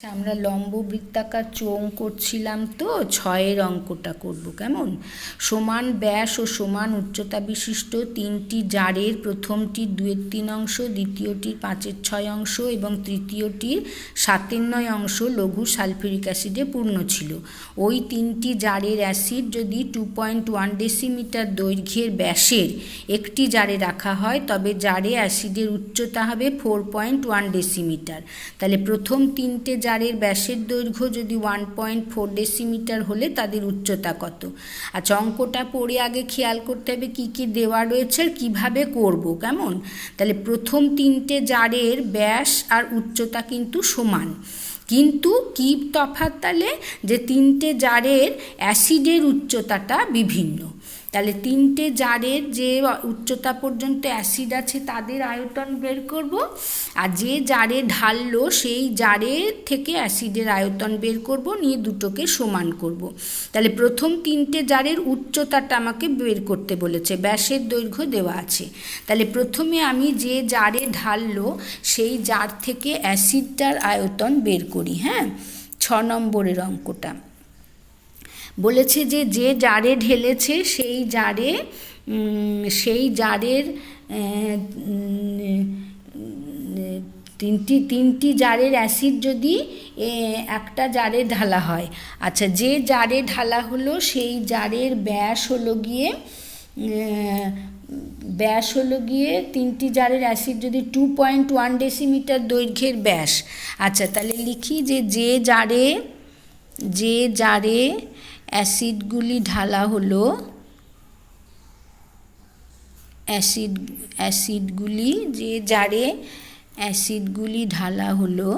আমরা লম্ব বৃত্তাকার চোঙ করছিলাম তো, ছয়ের অঙ্কটা করব, কেমন? সমান ব্যাস ও সমান উচ্চতা বিশিষ্ট তিনটি জারের প্রথমটির দুয়ের তিন অংশ, দ্বিতীয়টির পাঁচের ছয় অংশ এবং তৃতীয়টির সাতের নয় অংশ লঘু সালফিউরিক অ্যাসিডে পূর্ণ ছিল। ওই তিনটি জারের অ্যাসিড যদি টু পয়েন্ট ওয়ান ডেসিমিটার দৈর্ঘ্যের ব্যাসের একটি জারে রাখা হয়, তবে জারে অ্যাসিডের উচ্চতা হবে ফোর পয়েন্ট ওয়ান ডেসিমিটার। তাহলে প্রথম তিনটে জারের ব্যাসের দৈর্ঘ্য যদি ওয়ান পয়েন্ট ফোর ডেসিমিটার হলে তাদের উচ্চতা কত? আচ্ছা অঙ্কটা পড়ে আগে খেয়াল করতে হবে কী কী দেওয়া রয়েছে আর কীভাবে করব, কেমন? তাহলে প্রথম তিনটে জারের ব্যাস আর উচ্চতা কিন্তু সমান। কিন্তু কি তফাত তাহলে? যে তিনটে জারের অ্যাসিডের উচ্চতাটা বিভিন্ন। তাহলে তিনটে জারের যে উচ্চতা পর্যন্ত অ্যাসিড আছে তাদের আয়তন বের করব। আর যে জারে ঢাললো সেই জারের থেকে অ্যাসিডের আয়তন বের করব, নিয়ে দুটোকে সমান করব। তাহলে প্রথম তিনটে জারের উচ্চতাটা আমাকে বের করতে বলেছে, ব্যাসের দৈর্ঘ্য দেওয়া আছে। তাহলে প্রথমে আমি যে জারে ঢাললো সেই জার থেকে অ্যাসিডটার আয়তন বের করি হ্যাঁ? ছ নম্বরের অঙ্কটা। বলেছে যে যে জারে ঢেলেছে, সেই জারে সেই জারের তিনটি তিনটি জারের অ্যাসিড যদি একটা জারে ঢালা হয়। আচ্ছা যে জারে ঢালা হলো, সেই জারের ব্যাস হলো গিয়ে ব্যাস হলো গিয়ে তিনটি জারের অ্যাসিড যদি টু পয়েন্ট ওয়ান ডেসিমিটার দৈর্ঘ্যের ব্যাস। আচ্ছা তাহলে লিখি যে যে জারে যে জারে অ্যাসিডগুলি ঢালা হলো। অ্যাসিড, অ্যাসিডগুলি যে জারে অ্যাসিডগুলি ঢালা হলো।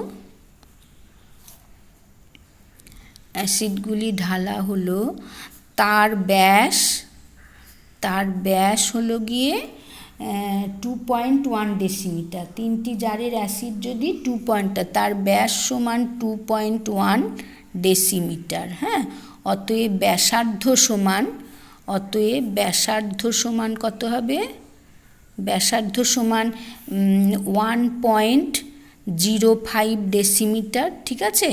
অ্যাসিডগুলি ঢালা হলো। তার ব্যাস তার ব্যাস হলো গিয়ে টু পয়েন্ট ওয়ান ডেসিমিটার তিনটি জারের অ্যাসিড যদি টু পয়েন্টটা তার ব্যাস সমান টু পয়েন্ট ওয়ান ডেসিমিটার হ্যাঁ? অতএব ব্যাসার্ধ সমান, অতএব ব্যাসার্ধ সমান কত হবে? ব্যাসার্ধ সমান one point zero five decimetre ঠিক আছে?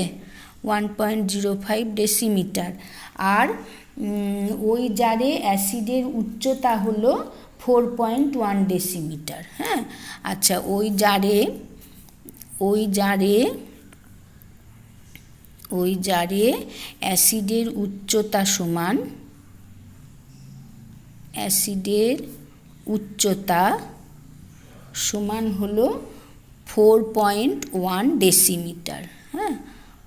One point zero five decimetre আর ওই জারে অ্যাসিডের উচ্চতা হলো ফোর পয়েন্ট ওয়ান ডেসিমিটার হ্যাঁ? আচ্ছা ওই জারে ওই জারে ওই জারে অ্যাসিডের উচ্চতা সমান অ্যাসিডের উচ্চতা সমান হলো ফোর পয়েন্ট ওয়ান ডেসিমিটার হ্যাঁ?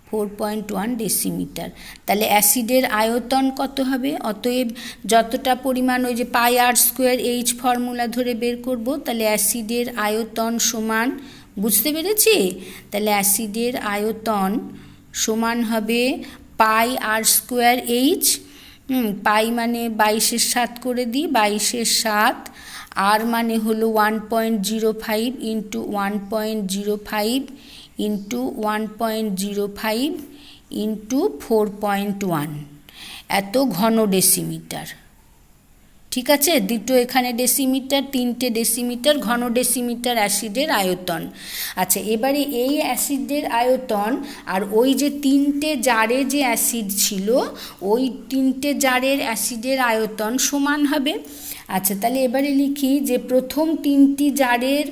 Four point one decimetre. তাহলে অ্যাসিডের আয়তন কত হবে? অতএব যতটা পরিমাণ ওই যে pi r square h formula ধরে বের করব, তাহলে অ্যাসিডের আয়তন সমান, বুঝতে পেরেছি? তাহলে অ্যাসিডের আয়তন সমান হবে পাই আর স্কোয়ার এইচ। পাই মানে বাইশের সাত করে দিই, বাইশের সাত। আর মানে হলো one point zero five into one point zero five into one point zero five into four point one এত ঘন ডেসিমিটার ঠিক আছে? দুটো এখানে ডেসিমিটার তিনটে ডেসিমিটার ঘন ডেসিমিটার অ্যাসিডের আয়তন। আচ্ছা এবারে এই অ্যাসিডের আয়তন আর ওই যে তিনটে জারে যে অ্যাসিড ছিল, ওই তিনটে জারের অ্যাসিডের আয়তন সমান হবে। আচ্ছা তাহলে এবারে লিখি যে প্রথম তিনটি জারের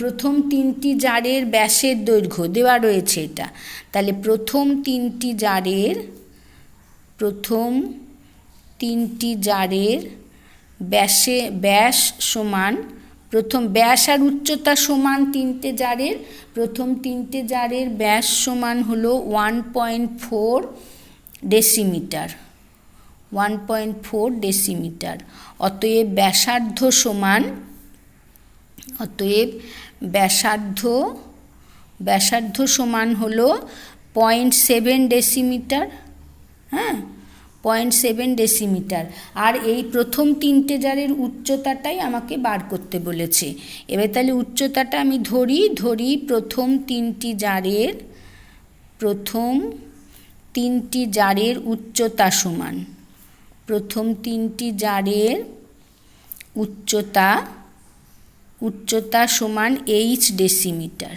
প্রথম তিনটি জারের ব্যাসের দৈর্ঘ্য, দেওয়া রয়েছে এটা। তাহলে প্রথম তিনটি জারের, প্রথম তিনটি জারের ব্যাসে, ব্যাস সমান, প্রথম ব্যাস আর উচ্চতা সমান তিনটে জারের, প্রথম তিনটে জারের ব্যাস সমান হলো one point four decimetre, one point four decimetre. অতএব ব্যাসার্ধ সমান, অতএব ব্যাসার্ধ ব্যাসার্ধ সমান হলো পয়েন্ট সেভেন ডেসিমিটার হ্যাঁ? Point seven decimetre. আর এই প্রথম তিনটে জারের উচ্চতাটাই আমাকে বার করতে বলেছে। এবার তাহলে উচ্চতাটা আমি ধরি ধরি প্রথম তিনটি জারের, প্রথম তিনটি জারের উচ্চতা সমান। প্রথম তিনটি জারের উচ্চতা উচ্চতা সমান এইচ ডেসিমিটার।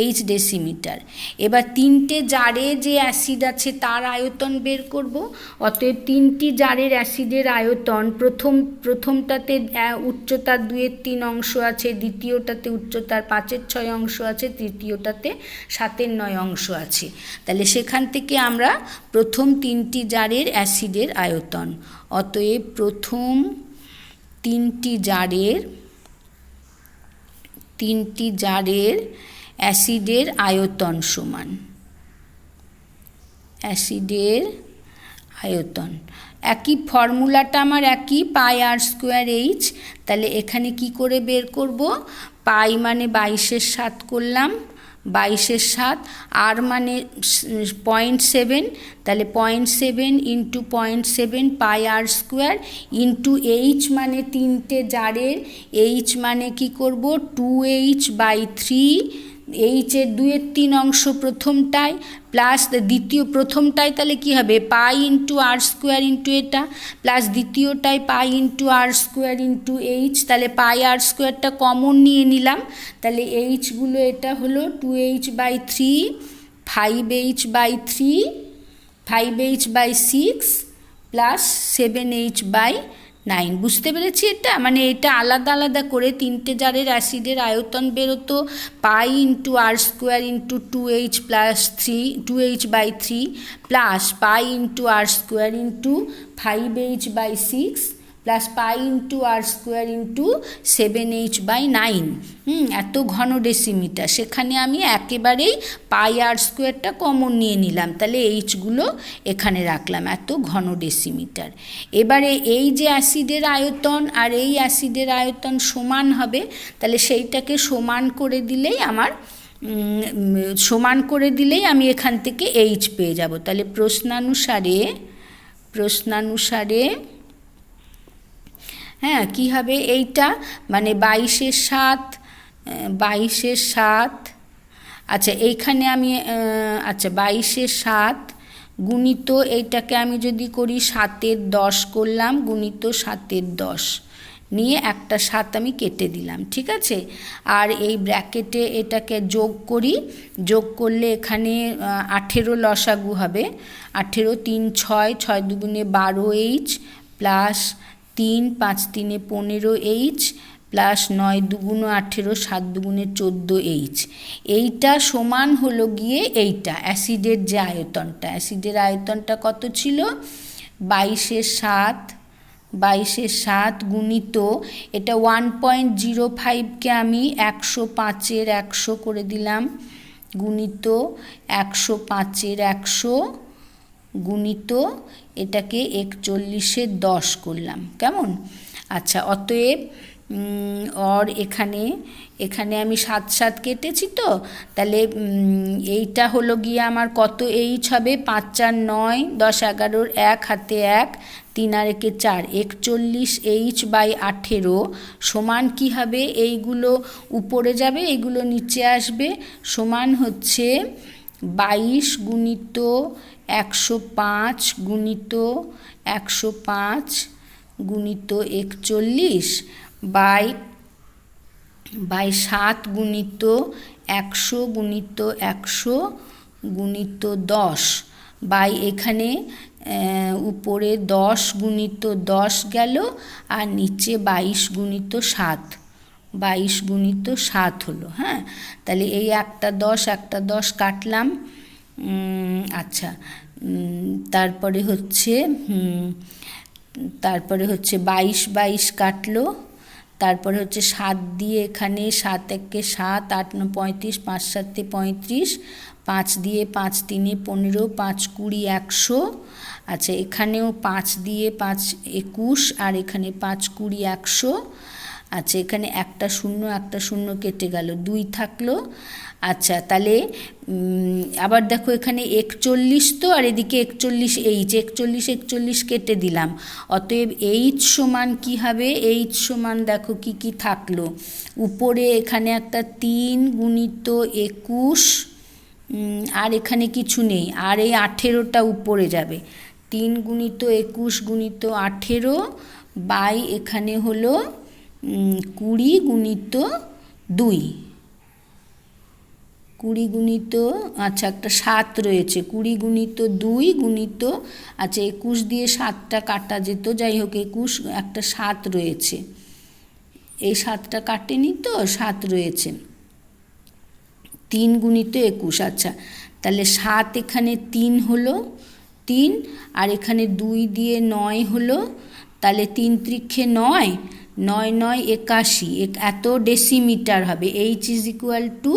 এইচ ডেসিমিটার এবার তিনটে জারে যে অ্যাসিড আছে তার আয়তন বের করব। অতএব তিনটি জারের অ্যাসিডের আয়তন, প্রথম, প্রথমটাতে উচ্চতার দুয়ের তিন অংশ আছে, দ্বিতীয়টাতে উচ্চতার পাঁচের ছয় অংশ আছে, তৃতীয়টাতে সাতের নয় অংশ আছে। তাহলে সেখান থেকে আমরা প্রথম তিনটি জারের অ্যাসিডের আয়তন। অতএব প্রথম তিনটি জারের তিনটি জারের অ্যাসিডের আয়তন সমান। অ্যাসিডের আয়তন। একই ফর্মুলাটা আমার একই, পাই আর স্কোয়ার এইচ। তাহলে এখানে কি করে বের করব? পাই মানে বাইশের সাত করলাম, বাইশের সাত। আর মানে পয়েন্ট সেভেন, তাহলে point seven into point seven pi r square into H মানে তিনটে জারের। এইচ মানে কি করব? টু এইচ বাই থ্রি এইচের দুয়ের তিন অংশ প্রথমটায় প্লাস দ্বিতীয় প্রথমটায় তাহলে কি হবে? Pi into r square into এটা plus দ্বিতীয়টায় pi into r square into h তাহলে পাই আর স্কোয়ারটা কমন নিয়ে নিলাম। তাহলে এইচগুলো এটা হলো two h by three five h by three five h by six plus seven h by nine বুঝতে পেরেছি এটা? মানে এটা আলাদা আলাদা করে তিনটে জারের অ্যাসিডের আয়তন বেরোতো, pi into r square into two h plus three two h by three plus pi into r square into five h by six plus pi into r square into seven h by nine এত ঘন decimetre সেখানে আমি একেবারেই পাই আর স্কোয়ারটা common নিয়ে নিলাম। তাহলে এইচগুলো এখানে রাখলাম, এত ঘন ডেসিমিটার এবারে এই যে অ্যাসিডের আয়তন আর এই অ্যাসিডের আয়তন সমান হবে, তাহলে সেইটাকে সমান করে দিলেই আমার সমান করে দিলেই আমি এখান থেকে এইচ পেয়ে যাব। তাহলে প্রশ্নানুসারে প্রশ্নানুসারে হ্যাঁ কী হবে এইটা? মানে বাইশের সাত বাইশের সাত আচ্ছা এইখানে আমি আচ্ছা বাইশের সাত গুণিত এইটাকে আমি যদি করি সাতের দশ করলাম, গুণিত সাতের দশ। নিয়ে একটা সাত আমি কেটে দিলাম, ঠিক আছে? আর এই ব্র্যাকেটে এটাকে যোগ করি, যোগ করলে এখানে আঠেরো লসাগু হবে। আঠেরো তিন ছয় ছয় দুগুণে বারো এইচ, প্লাস তিন পাঁচ তিনে পনেরো এইচ প্লাস নয় দুগুণ আঠেরো সাত দুগুণে চোদ্দ এইচ এইটা সমান হলো গিয়ে এইটা, অ্যাসিডের যে আয়তনটা। অ্যাসিডের আয়তনটা কত ছিল? বাইশে সাত বাইশে সাত গুণিত, এটা ওয়ান পয়েন্ট জিরো ফাইভকে আমি একশো পাঁচের একশো করে দিলাম। গুণিত একশো পাঁচের একশো গুণিত এটাকে একচল্লিশের দশ করলাম। কেমন? আচ্ছা অতএব অর এখানে এখানে আমি সাত সাত কেটেছি তো, তাহলে এইটা হলো গিয়ে আমার কত এইচ হবে? পাঁচ, চার, নয়, দশ, এগারোর এক, হাতে এক, তিন আর একে চার, একচল্লিশ এইচ বাই আঠেরো সমান কি হবে? এইগুলো উপরে যাবে, এইগুলো নিচে আসবে, সমান হচ্ছে বাইশ গুণিত একশো পাঁচ গুণিত একশো পাঁচ গুণিত একচল্লিশ বাই বাই সাত গুণিত একশো গুণিত একশো গুণিত দশ। বাই এখানে উপরে দশ গুণিত দশ গেল আর নিচে বাইশ গুণিত সাত। বাইশ গুণিত সাত হলো হ্যাঁ? তাহলে এই একটা দশ একটা দশ কাটলাম। আচ্ছা। তারপরে হচ্ছে তারপরে হচ্ছে বাইশ বাইশ কাটলো। তারপরে হচ্ছে সাত দিয়ে এখানে সাত একে সাত, আট ন পঁয়ত্রিশ, পাঁচ সাতে পঁয়ত্রিশ, পাঁচ দিয়ে পাঁচ তিনে পনেরো, পাঁচ কুড়ি একশো। আচ্ছা এখানেও পাঁচ দিয়ে পাঁচ একুশ, আর এখানে পাঁচ কুড়ি একশো। আচ্ছা এখানে একটা শূন্য একটা শূন্য কেটে গেল, দুই থাকল। আচ্ছা তাহলে আবার দেখো এখানে একচল্লিশ তো, আর এদিকে একচল্লিশ এইচ একচল্লিশ একচল্লিশ কেটে দিলাম। অতএব এইচ সমান কি হবে? এইচ সমান দেখো কি কি থাকল। উপরে এখানে একটা তিন গুণিত একুশ আর এখানে কিছু নেই। আর এই আঠেরোটা উপরে যাবে। তিন গুণিত একুশ গুণিত আঠেরো বাই এখানে হলো কুড়ি গুণিত দুই। কুড়ি গুণিত আচ্ছা একটা সাত রয়েছে। কুড়ি গুণিত দুই গুণিত আচ্ছা একুশ দিয়ে সাতটা কাটা যেত, যাই হোক, একুশ, একটা সাত রয়েছে। এই সাতটা কাটেনি তো, সাত রয়েছে। তিন গুণিত একুশ আচ্ছা তাহলে সাত এখানে তিন হলো, তিন, আর এখানে দুই দিয়ে নয় হলো, তাহলে তিন ত্রিক্ষে নয় নয় নয় একাশি এত ডেসিমিটার হবে এইচ ইজ ইকুয়াল টু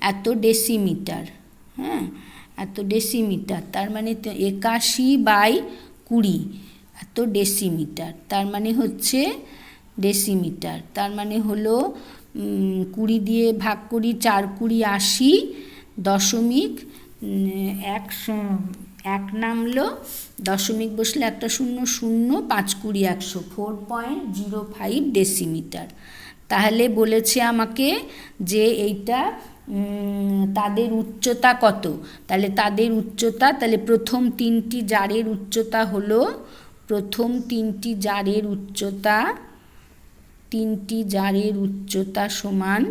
এত ডেসিমিটার হ্যাঁ? এত ডেসিমিটার, তার মানে একাশি বাই কুড়ি, এত ডেসিমিটার, তার মানে হচ্ছে ডেসিমিটার, তার মানে হলো কুড়ি দিয়ে ভাগ করি, চার কুড়ি আশি দশমিক এক এক নামলো, দশমিক বসলে একটা শূন্য শূন্য, পাঁচ কুড়ি একশো four point zero five decimetre তাহলে বলেছে আমাকে যে এইটা তাদের উচ্চতা কত? তাহলে তাদের উচ্চতা, তাহলে প্রথম তিনটি জারের উচ্চতা হলো, প্রথম তিনটি জারের উচ্চতা, তিনটি জারের উচ্চতা সমান,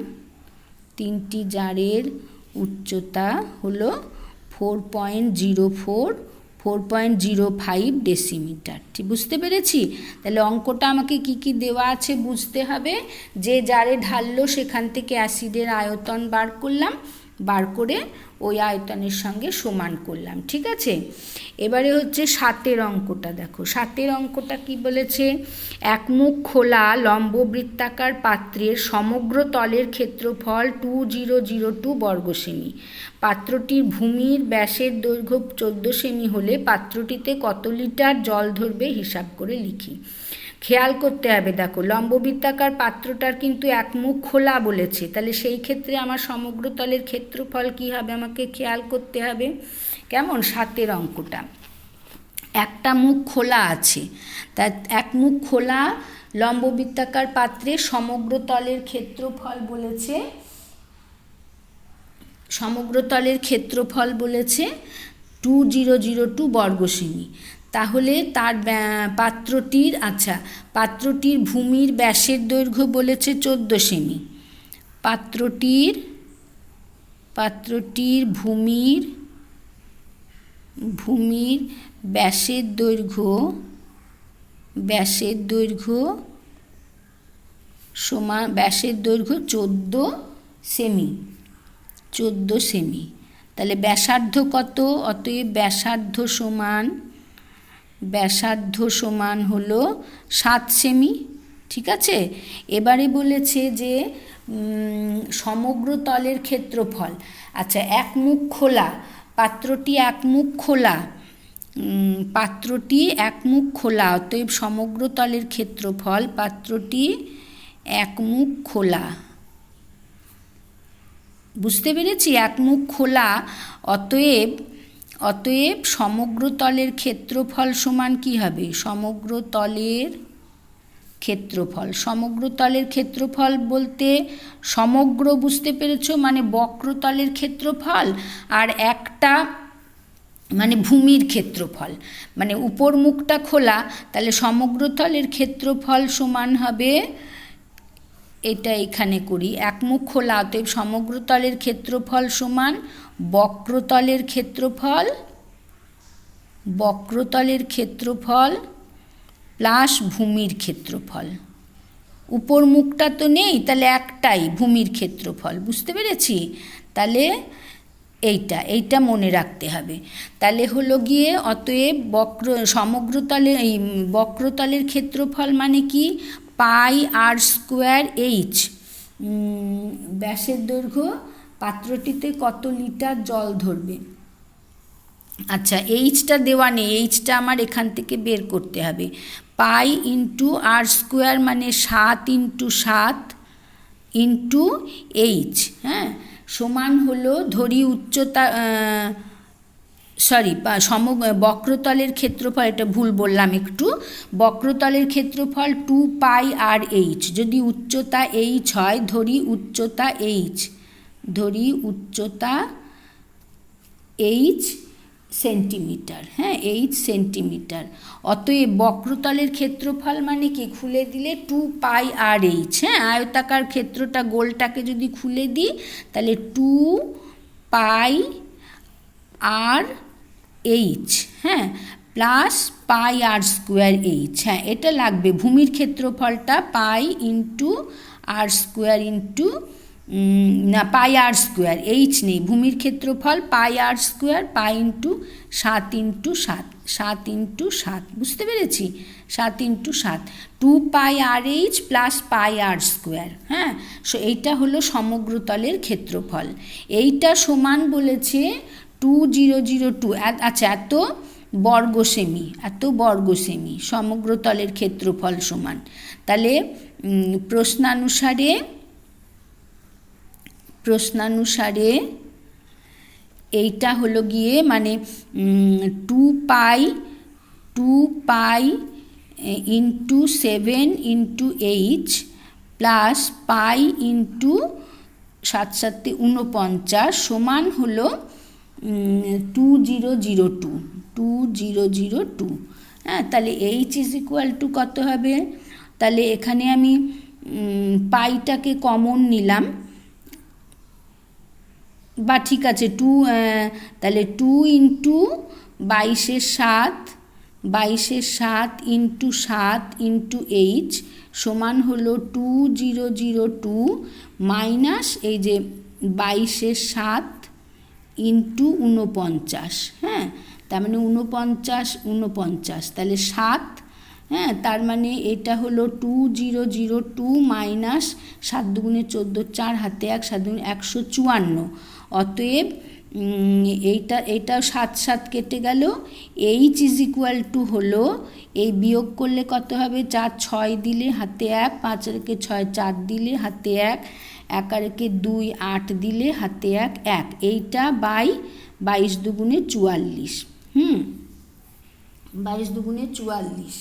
তিনটি জারের উচ্চতা হলো four point zero four four point zero five decimetre. ঠিক বুঝতে পেরেছি? তাহলে অঙ্কটা আমাকে কি কি দেওয়া আছে বুঝতে হবে। যে যারে ঢাললো সেখান থেকে অ্যাসিডের আয়তন বার করলাম, বার করে ওই আয়তনের সঙ্গে সমান করলাম, ঠিক আছে? এবারে হচ্ছে সাতের অঙ্কটা দেখো। সাতের অঙ্কটা কি বলেছে? এক মুখ খোলা লম্ব বৃত্তাকার পাত্রের সমগ্র তলের ক্ষেত্রফল টু জিরো জিরো টু বর্গ সেমি পাত্রটির ভূমির ব্যাসের দৈর্ঘ্য চোদ্দ সেমি হলে পাত্রটিতে কত লিটার জল ধরবে হিসাব করে লিখি। খেয়াল করতে হবে, দেখো, লম্ববৃত্তাকার পাত্রটার কিন্তু এক মুখ খোলা বলেছে। তাহলে সেই ক্ষেত্রে আমার সমগ্র তলের ক্ষেত্রফল কী হবে আমাকে খেয়াল করতে হবে? কেমন? সাতের অঙ্কটা। একটা মুখ খোলা আছে। তা এক মুখ খোলা লম্ববৃত্তাকার পাত্রে সমগ্র তলের ক্ষেত্রফল বলেছে, সমগ্র তলের ক্ষেত্রফল বলেছে, টু জিরো জিরো টু বর্গসেমি তাহলে তার পাত্রটির আচ্ছা পাত্রটির ভূমির ব্যাসের দৈর্ঘ্য বলেছে চোদ্দ সেমি। পাত্রটির পাত্রটির ভূমির ভূমির ব্যাসের দৈর্ঘ্য ব্যাসের দৈর্ঘ্য সমান, ব্যাসের দৈর্ঘ্য চোদ্দ সেমি চোদ্দ সেমি। তাহলে ব্যাসার্ধ কত? অতএব ব্যাসার্ধ সমান ব্যাসার্ধ সমান হলো সাত সেমি, ঠিক আছে? এবারে বলেছে যে সমগ্র তলের ক্ষেত্রফল। আচ্ছা এক মুখ খোলা, পাত্রটি এক মুখ খোলা পাত্রটি এক মুখ খোলা, অতএব সমগ্র তলের ক্ষেত্রফল পাত্রটি এক মুখ খোলা। বুঝতে পেরেছি? এক মুখ খোলা, অতএব অতএব সমগ্র তলের ক্ষেত্রফল সমান কি হবে? সমগ্র তলের ক্ষেত্রফল। সমগ্র তলের ক্ষেত্রফল বলতে সমগ্র বুঝতে পেরেছ? মানে বক্রতলের ক্ষেত্রফল আর একটা মানে ভূমির ক্ষেত্রফল। মানে উপর মুখটা খোলা, তাহলে সমগ্র তলের ক্ষেত্রফল সমান হবে এটা এখানে করি। এক মুখ খোলা, অতএব সমগ্র তলের ক্ষেত্রফল সমান বক্রতলের ক্ষেত্রফল বক্রতলের ক্ষেত্রফল প্লাস ভূমির ক্ষেত্রফল। উপর মুখটা তো নেই, তাহলে একটাই ভূমির ক্ষেত্রফল, বুঝতে পেরেছি? তাহলে এইটা এইটা মনে রাখতে হবে। তাহলে হলো গিয়ে অতএব বক্র সমগ্রতলের এই বক্রতলের ক্ষেত্রফল মানে কি? Pi r square h. ব্যাসের দৈর্ঘ্য পাত্রটিতে কত লিটার জল ধরবে? আচ্ছা এইচটা দেওয়া নেই, এইচটা আমার এখান থেকে বের করতে হবে। পাই ইন্টু আর স্কোয়ার মানে সাত ইন্টু সাত ইন্টু এইচ হ্যাঁ? সমান হলো ধরি উচ্চতা সরি সম, বক্রতলের ক্ষেত্রফল, এটা ভুল বললাম একটু। বক্রতলের ক্ষেত্রফল টু পাই আর এইচ, যদি উচ্চতা এইচ হয়, ধরি উচ্চতা এইচ। ধরি উচ্চতা এইচ সেন্টিমিটার হ্যাঁ এইচ সেন্টিমিটার অতএব বক্রতলের ক্ষেত্রফল মানে কি? খুলে দিলে টু পাই আর এইচ হ্যাঁ আয়তাকার ক্ষেত্রটা গোলটাকে যদি খুলে দিই, তাহলে টু পাই আর এইচ হ্যাঁ plus pi r square h হ্যাঁ এটা লাগবে। ভূমির ক্ষেত্রফলটা pi into r square into না, পাই আর স্কোয়ার এইচ নেই, ভূমির ক্ষেত্রফল pi r square pi into সাত ইন্টু সাত সাত ইন্টু সাত, বুঝতে পেরেছি? সাত ইন্টু সাত two pi r h plus pi r square হ্যাঁ? সো এইটা হলো সমগ্রতলের ক্ষেত্রফল। এইটা সমান বলেছে টু জিরো জিরো টু আচ্ছা এত বর্গ সেমি এত বর্গ সেমি সমগ্রতলের ক্ষেত্রফল সমান। তাহলে প্রশ্নানুসারে প্রশ্নানুসারে এইটা হলো গিয়ে মানে two pi two pi into seven into h plus pi into সাত সাতে উনপঞ্চাশ সমান হলো two zero zero two two zero zero two হ্যাঁ তাহলে এইচ ইজ ইকুয়াল টু কত হবে? তাহলে এখানে আমি পাইটাকে কমন নিলাম। বা ঠিক আছে টু তাহলে টু ইন্টু বাইশের সাত বাইশের সাত ইন্টু সাত ইন্টু এইচ সমান হলো two zero zero two minus এই যে বাইশের সাত ইন্টু ঊনপঞ্চাশ হ্যাঁ? তার মানে ঊনপঞ্চাশ ঊনপঞ্চাশ, তাহলে সাত হ্যাঁ? তার মানে এটা হলো two zero zero two minus সাত দুগুণে চোদ্দ, চার হাতে এক, সাত দুগুণে একশো চুয়ান্ন। অতএব এইটা এটা সাত সাত কেটে গেল। এইচ ইজ ইকুয়াল টু হলো, এই বিয়োগ করলে কত হবে? চার, ছয় দিলে হাতে এক, পাঁচ রেখে ছয়, চার দিলে হাতে এক এক রেখে দুই, আট দিলে হাতে এক এক। এইটা বাই, বাইশ দুগুণে চুয়াল্লিশ। হুম? বাইশ দুগুণে চুয়াল্লিশ।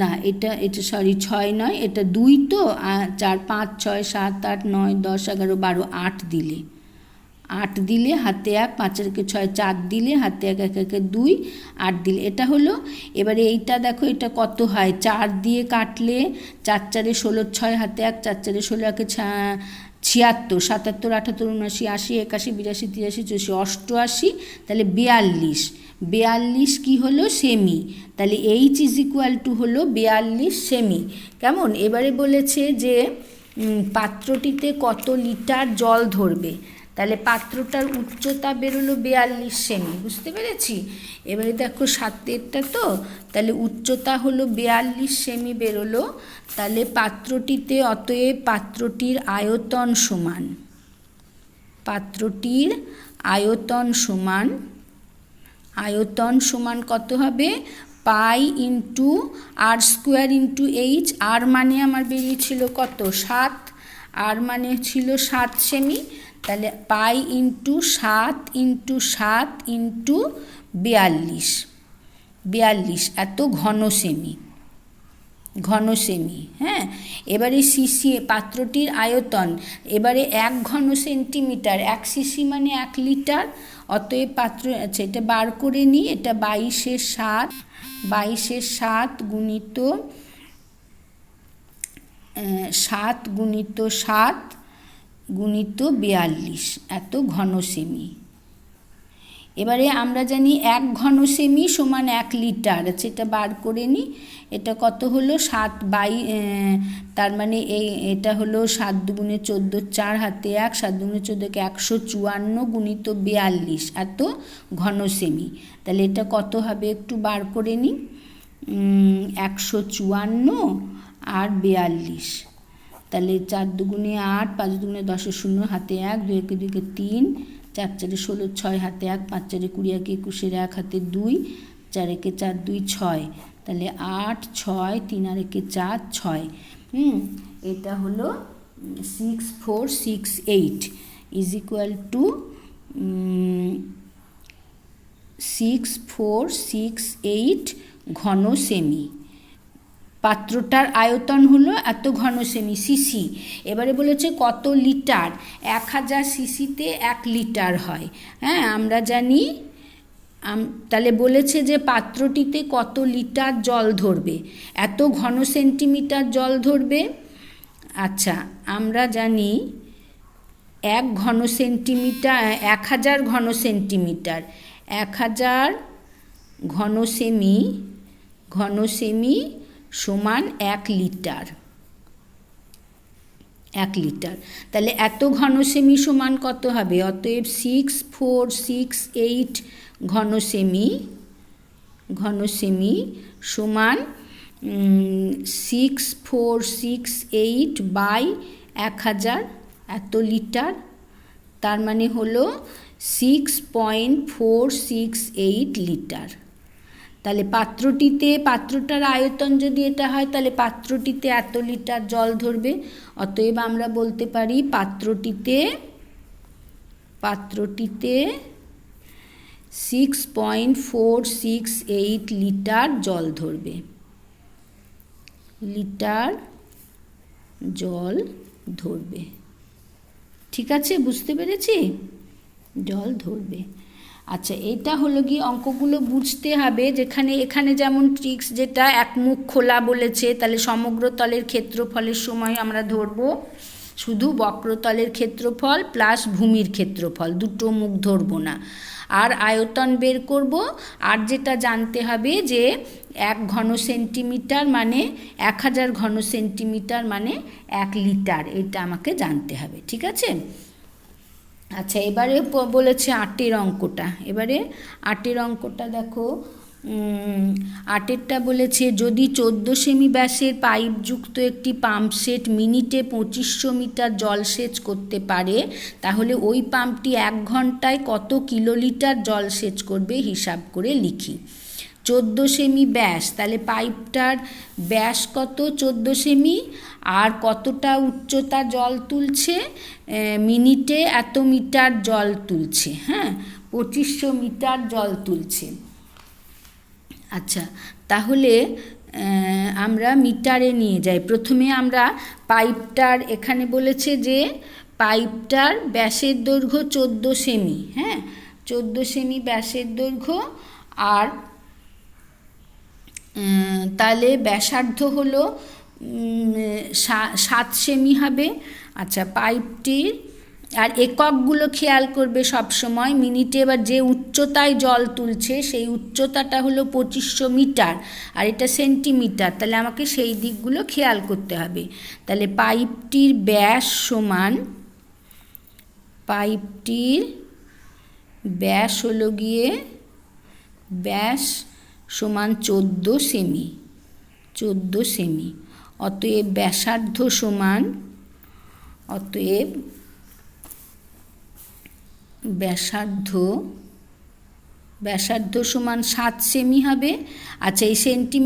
না, এটা এটা সরি ছয় নয়, এটা দুই তো চার, পাঁচ, ছয়, সাত, আট, নয়, দশ, এগারো, বারো, আট দিলে। আট দিলে হাতে এক পাঁচের ছয়, চার দিলে হাতে এক এক, একে দুই, আট দিলে। এটা হলো, এবারে এইটা দেখো, এটা কত হয়? চার দিয়ে কাটলে চার চারে ষোলো, ছয় হাতে এক, চার চারে ষোলো একে ছিয়াত্তর, সাতাত্তর আটাত্তর উনআশি, আশি, একাশি, বিরাশি, তিরাশি চৌষি অষ্টআশি, তাহলে বিয়াল্লিশ। বিয়াল্লিশ কি হলো সেমি। তাহলে এইচ ইজ ইকুয়াল টু হলো বিয়াল্লিশ সেমি। কেমন? এবারে বলেছে যে পাত্রটিতে কত লিটার জল ধরবে? তাহলে পাত্রটার উচ্চতা বেরোলো বিয়াল্লিশ সেমি, বুঝতে পেরেছি? এবারে দেখো সাতেরটা তো, তাহলে উচ্চতা হলো বিয়াল্লিশ সেমি বেরোলো। তাহলে পাত্রটিতে অতএব পাত্রটির আয়তন সমান, পাত্রটির আয়তন সমান আয়তন সমান কত হবে? Pi into r square into h. আর মানে আমার বেরিয়েছিল কত? সাত। আর মানে ছিল সাত সেমি। তাহলে পাই ইন্টু সাত ইন্টু সাত ইন্টু বিয়াল্লিশ। বিয়াল্লিশ, এত ঘন সেমি। ঘন সেমি হ্যাঁ? এবারে সিসি, পাত্রটির আয়তন, এবারে এক ঘন সেন্টিমিটার এক সিসি মানে এক লিটার, অতএব পাত্র আচ্ছা এটা বার করে নিই, এটা বাইশের সাত বাইশের সাত গুণিত সাত গুণিত সাত গুণিত বিয়াল্লিশ, এত ঘন সেমি এবারে আমরা জানি এক ঘন সেমি সমান এক লিটার এটা বার করে নিই এটা কত হলো? সাত বাই তার মানে এই, এটা হলো সাত দুগুণে চোদ্দ, চার হাতে এক, সাত দুগুণে চোদ্দোকে একশো চুয়ান্ন গুণিত বিয়াল্লিশ, এত ঘন সেমি তাহলে এটা কত হবে? একটু বার করে নিই একশো চুয়ান্ন আর বিয়াল্লিশ। তাহলে চার দুগুণে আট, পাঁচ দুগুণে দশের শূন্য, হাতে এক, দুই একে দুইকে তিন চার চারে ষোলো, ছয় হাতে এক পাঁচ চারে কুড়ি এক, একুশের এক হাতে দুই, চার একে চার, দুই, ছয়। তাহলে আট, ছয়, তিন আর একে চার, ছয়। হুম? এটা হলো six four six eight is equal to six four six eight ঘন সেমি পাত্রটার আয়তন হলো এত ঘন সেমি সিসি এবারে বলেছে কত লিটার? এক হাজার সিসিতে এক লিটার হয়। হ্যাঁ আমরা জানি তাহলে বলেছে যে পাত্রটিতে কত লিটার জল ধরবে? এত ঘন সেন্টিমিটার জল ধরবে? আচ্ছা আমরা জানি এক ঘন সেন্টিমিটার, এক হাজার ঘন সেন্টিমিটার। এক হাজার ঘন সেমি ঘন সেমি সমান এক লিটার। এক লিটার। তাহলে এত ঘন সেমি সমান কত হবে? অতএব সিক্স ফোর সিক্স এইট ঘন সেমি ঘন সেমি সমান six four six eight by এক হাজার এত লিটার। তার মানে হলো six point four six eight litre. তাহলে পাত্রটিতে, পাত্রটার আয়তন যদি এটা হয়, তাহলে পাত্রটিতে এত লিটার জল ধরবে। অতএব আমরা বলতে পারি পাত্রটিতে পাত্রটিতে six point four six eight litre জল ধরবে। লিটার জল ধরবে। ঠিক আছে? বুঝতে পেরেছি? জল ধরবে। আচ্ছা এটা হলো গিয়ে অঙ্কগুলো বুঝতে হবে যেখানে, এখানে যেমন ট্রিক্স যেটা এক মুখ খোলা বলেছে, তাহলে সমগ্র তলের ক্ষেত্রফলের সময় আমরা ধরব। শুধু বক্রতলের ক্ষেত্রফল প্লাস ভূমির ক্ষেত্রফল, দুটো মুখ ধরবো না। আর আয়তন বের করব, আর যেটা জানতে হবে যে এক ঘন সেন্টিমিটার মানে এক হাজার ঘন সেন্টিমিটার মানে এক লিটার, এটা আমাকে জানতে হবে, ঠিক আছে? আচ্ছা এবারে বলেছে আটের অঙ্কটা। এবারে আটের অঙ্কটা দেখো আটেরটা বলেছে, যদি চোদ্দ সেমি ব্যাসের পাইপযুক্ত একটি পাম্প সেট মিনিটে পঁচিশশো মিটার জলসেচ করতে পারে, তাহলে ওই পাম্পটি এক ঘন্টায় কত কিলোলিটার জলসেচ করবে? হিসাব করে লিখি। চোদ্দ সেমি ব্যাস, তাহলে পাইপটার ব্যাস কত? চোদ্দ সেমি। আর কতটা উচ্চতা জল তুলছে? মিনিটে এত মিটার জল তুলছে হ্যাঁ? পঁচিশশো মিটার জল তুলছে। আচ্ছা তাহলে আমরা মিটারে নিয়ে যাই। প্রথমে আমরা পাইপটার, এখানে বলেছে যে পাইপটার ব্যাসের দৈর্ঘ্য চোদ্দ সেমি হ্যাঁ? চোদ্দ সেমি ব্যাসের দৈর্ঘ্য। আর তাহলে ব্যাসার্ধ হলো সাত সেমি হবে। আচ্ছা পাইপটির আর এককগুলো খেয়াল করবে সব সময় মিনিটে এবার যে উচ্চতায় জল তুলছে, সেই উচ্চতাটা হলো পঁচিশশো মিটার, আর এটা সেন্টিমিটার। তাহলে আমাকে সেই দিকগুলো খেয়াল করতে হবে। তাহলে পাইপটির ব্যাস সমান, পাইপটির ব্যাস হলো গিয়ে, ব্যাস সমান চোদ্দ সেমি চোদ্দ সেমি অতএব ব্যাসার্ধ সমান, অতএব ব্যাসার্ধ ব্যাসার্ধ সমান সাত সেমি হবে। আচ্ছা এই সেন্টিমিটার